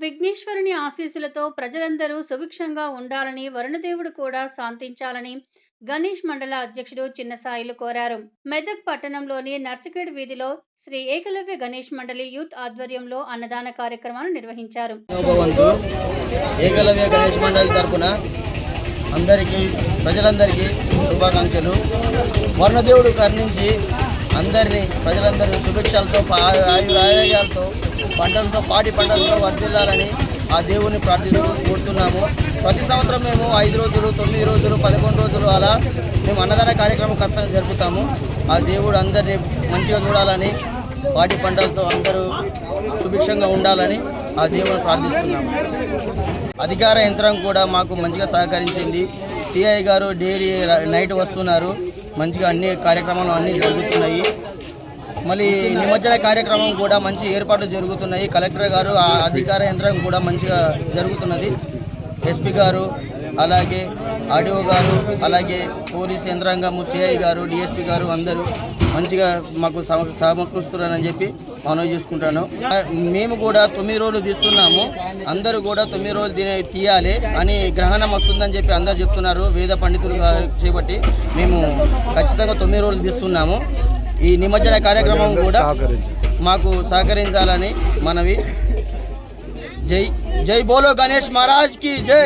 విఘ్నేశ్వరుని ఆశీస్సులతో ప్రజలందరూ సుభిక్షంగా ఉండాలని వరుణదేవుడు కూడా శాంతించాలని గణేష్ మండల అధ్యక్షుడు చిన్నసాయిలు కోరారు. మెదక్ పట్టణంలోని నర్సికేడ్ వీధిలో శ్రీ ఏకలవ్య గణేష్ మండలి యూత్ ఆధ్వర్యంలో అన్నదాన కార్యక్రమాలు నిర్వహించారు. ఏకలవ్య గణేష్ మండలి తరపున అందరికీ ప్రజలందరికీ శుభాకాంక్షలు. వర్ణదేవుడు కర్ణించి అందరినీ ప్రజలందరినీ శుభేచ్ఛలతో ఆయు ఆరోగ్యాలతో పంటలతో పాటి పంటలతో వర్ధిల్లాలని ఆ దేవుని ప్రార్థిస్తూ కోరుతున్నాము. ప్రతి సంవత్సరం మేము ఐదు రోజులు తొమ్మిది రోజులు పదకొండు రోజులు అలా మేము అన్నదాన కార్యక్రమం ఖచ్చితంగా జరుపుతాము. ఆ దేవుడు అందరినీ మంచిగా చూడాలని పాటి పంటలతో అందరూ సుభిక్షంగా ఉండాలని ఆ దేవుని ప్రార్థిస్తున్నాము. అధికార యంత్రం కూడా మాకు మంచిగా సహకరించింది. సిఐ గారు డైలీ నైట్ వస్తున్నారు. మంచిగా అన్ని కార్యక్రమాలు అన్నీ జరుగుతున్నాయి. మళ్ళీ నిమజ్జన కార్యక్రమం కూడా మంచి ఏర్పాట్లు జరుగుతున్నాయి. కలెక్టర్ గారు ఆ అధికార యంత్రం కూడా మంచిగా జరుగుతున్నది. ఎస్పీ గారు అలాగే ఆర్డీఓ గారు అలాగే పోలీస్ యంత్రాంగము సిఐ గారు డిఎస్పీ గారు అందరూ మంచిగా మాకు సమ సమకూరుస్తున్నారని చెప్పి మనవి చేసుకుంటాను. మేము కూడా తొమ్మిది రోజులు తీస్తున్నాము. అందరూ కూడా తొమ్మిది రోజులు తినే తీయాలి అని గ్రహణం వస్తుందని చెప్పి అందరు చెప్తున్నారు. వేద పండితులు చేపట్టి మేము ఖచ్చితంగా తొమ్మిది రోజులు తీస్తున్నాము. ఈ నిమజ్జన కార్యక్రమం కూడా మాకు సహకరించాలని మనవి. జై జై బోలో గణేష్ మహారాజ్కి జై!